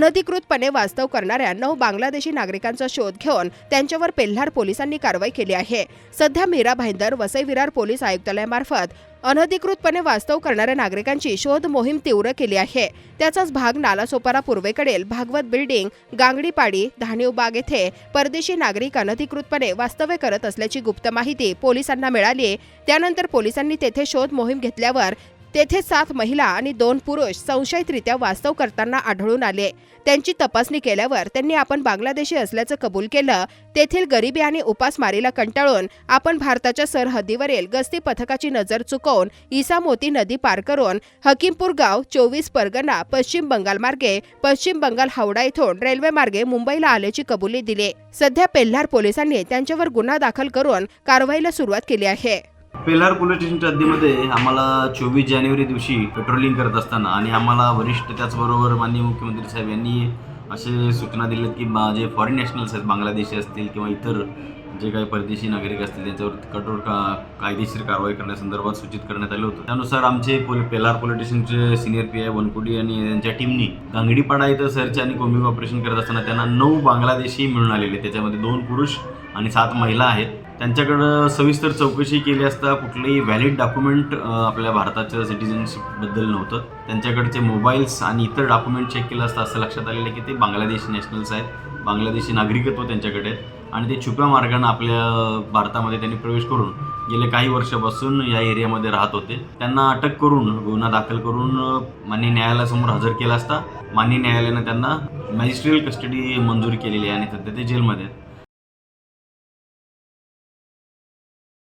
अनधिकृतपणे वास्तव करणाऱ्या नऊ बांगलादेशी नागरिकांचा शोध घेऊन त्यांच्यावर पेल्हार पोलिसांनी कारवाई केली आहे. सध्या मीरा भाईंदर वसई विरार पोलीस आयुक्तालयामार्फत अनधिकृतपणे वास्तव करणाऱ्या नागरिकांची शोध मोहीम तीव्र केली आहे. त्याचाच भाग नालासोपारा पूर्वेकडील भागवत बिल्डिंग गांगडीपाडी धाणीवबाग येथे परदेशी नागरिक अनधिकृतपणे वास्तव्य करत असल्याची गुप्त माहिती पोलिसांना मिळाली. त्यानंतर पोलिसांनी तेथे शोध मोहीम घेतल्यावर तेथे सात महिला आणि दोन पुरुष संशयितरित्या वास्तव करताना आढळून आले. त्यांची तपासणी केल्यावर त्यांनी आपण बांगलादेशी असल्याचं कबूल केलं. तेथील गरिबी आणि उपासमारीला कंटाळून आपण भारताच्या सरहद्दीवरील गस्ती पथकाची नजर चुकवून ईसा मोती नदी पार करून हकीमपूर गाव चोवीस परगणा पश्चिम बंगाल मार्गे पश्चिम बंगाल हावडा इथून रेल्वे मार्गे मुंबईला आल्याची कबुली दिली. सध्या पेल्हार पोलिसांनी त्यांच्यावर गुन्हा दाखल करून कारवाईला सुरुवात केली आहे. पेल्हार पोलीस स्टेशनच्या हद्दीमध्ये आम्हाला चोवीस जानेवारी दिवशी पेट्रोलिंग करत असताना आणि आम्हाला वरिष्ठ त्याचबरोबर माननीय मुख्यमंत्री साहेब यांनी असे सूचना दिल्यात की जे फॉरेन नॅशनल्स आहेत बांगलादेशी असतील किंवा इतर जे काही परदेशी नागरिक असतील त्यांच्यावर कठोर का कायदेशीर कारवाई करण्यासंदर्भात सूचित करण्यात आलं होतं. त्यानुसार आमचे पोल पेलार पोलीस स्टेशनचे सिनियर पी आय वनकुडी आणि त्यांच्या टीमनी गांगडीपाडा इथं सर्च आणि कोम्बिंग ऑपरेशन करत असताना त्यांना नऊ बांगलादेशी मिळून आलेले. त्याच्यामध्ये दोन पुरुष आणि सात महिला आहेत. त्यांच्याकडं सविस्तर चौकशी केली असता कुठलंही व्हॅलिड डॉक्युमेंट आपल्या भारताच्या सिटिझनशिपबद्दल नव्हतं. त्यांच्याकडचे मोबाईल्स आणि इतर डॉक्युमेंट चेक केलं असता असं लक्षात आलेलं आहे की ते बांगलादेशी नॅशनल्स आहेत. बांगलादेशी नागरिकत्व त्यांच्याकडे आहेत. आणि ते छुप्या मार्गाने आपल्या भारतामध्ये त्यांनी प्रवेश करून गेले काही वर्षापासून या एरियामध्ये राहत होते. त्यांना अटक करून गुन्हा दाखल करून मान्य न्यायालयासमोर हजर केला असता. मान्य न्यायालयानं त्यांना मॅजिस्ट्रियल कस्टडी मंजूर केलेली आहे आणि सध्या ते जेलमध्ये आहेत.